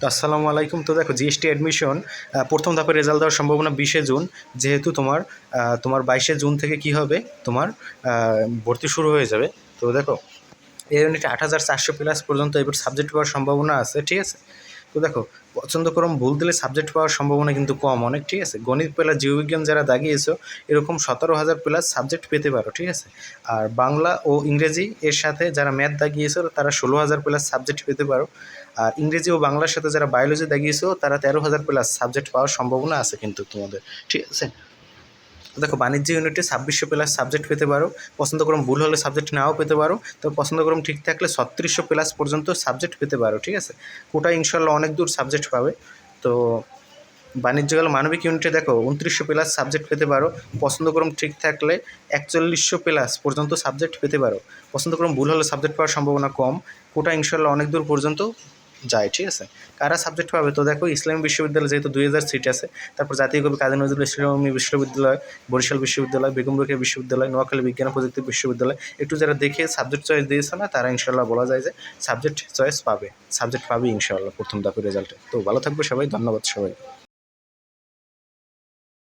তো আসসালামু আলাইকুম। তো দেখো জিএসটি অ্যাডমিশন প্রথম ধাপে রেজাল্ট দেওয়ার সম্ভাবনা বিশে জুন। যেহেতু তোমার তোমার বাইশে জুন থেকে কি হবে? তোমার ভর্তি শুরু হয়ে যাবে। তো দেখো, এই ইউনিটে আট হাজার চারশো প্লাস পর্যন্ত এবার সাবজেক্ট পাওয়ার সম্ভাবনা আছে, ঠিক আছে? তো দেখো পছন্দ করম ভুল দিলে সাবজেক্ট পাওয়ার সম্ভাবনা কিন্তু কম। অনেক, ঠিক আছে? গণিত প্লাস জীববিজ্ঞান যারা দাগিয়েছো, এরকম সতেরো হাজার প্লাস সাবজেক্ট পেতে পারো, ঠিক আছে? আর বাংলা ও ইংরেজি এর সাথে যারা ম্যাথ দাগিয়েছো, তারা ষোলো হাজার প্লাস সাবজেক্ট পেতে পারো। আর ইংরেজি ও বাংলার সাথে যারা বায়োলজি দাগিয়েছো, তারা তেরো হাজার প্লাস সাবজেক্ট পাওয়ার সম্ভাবনা আছে কিন্তু তোমাদের, ঠিক আছে? দেখো বাণিজ্য ইউনিটে ছাব্বিশশো প্লাস সাবজেক্ট পেতে পারো। পছন্দ করম ভুল হলে সাবজেক্ট নাও পেতে পারো। তবে পছন্দ করম ঠিক থাকলে ছত্রিশশো প্লাস পর্যন্ত সাবজেক্ট পেতে পারো, ঠিক আছে? কোটা ইনশাল্লাহ অনেক দূর সাবজেক্ট পাবে। তো বাণিজ্য গেল মানবিক ইউনিটে দেখো উনত্রিশশো প্লাস সাবজেক্ট পেতে পারো। পছন্দ করম ঠিক থাকলে একচল্লিশশো প্লাস পর্যন্ত সাবজেক্ট পেতে পারো। পছন্দ করম ভুল হলে সাবজেক্ট পাওয়ার সম্ভাবনা কম। কোটা ইনশাল্লাহ অনেক দূর পর্যন্ত যায়, ঠিক আছে? কারা সাবজেক্ট পাবে? তো দেখো, ইসলামী বিশ্ববিদ্যালয় যেহেতু দুই হাজার সিট আছে, তারপর জাতীয় কবি কাজী নজরুল ইসলামী বিশ্ববিদ্যালয়, বরিশাল বিশ্ববিদ্যালয়, বেগম রোকেয়া বিশ্ববিদ্যালয়, নোয়াখালী বিজ্ঞান প্রযুক্তি বিশ্ববিদ্যালয়, একটু যারা দেখে সাবজেক্ট চয়েস দিয়েছে না, তারা ইনশাল্লাহ বলা যায় যে সাবজেক্ট চয়েস পাবে সাবজেক্ট পাবে ইনশাল্লাহ প্রথম দাপের রেজাল্টে তো ভালো থাকবে সবাই, ধন্যবাদ সবাই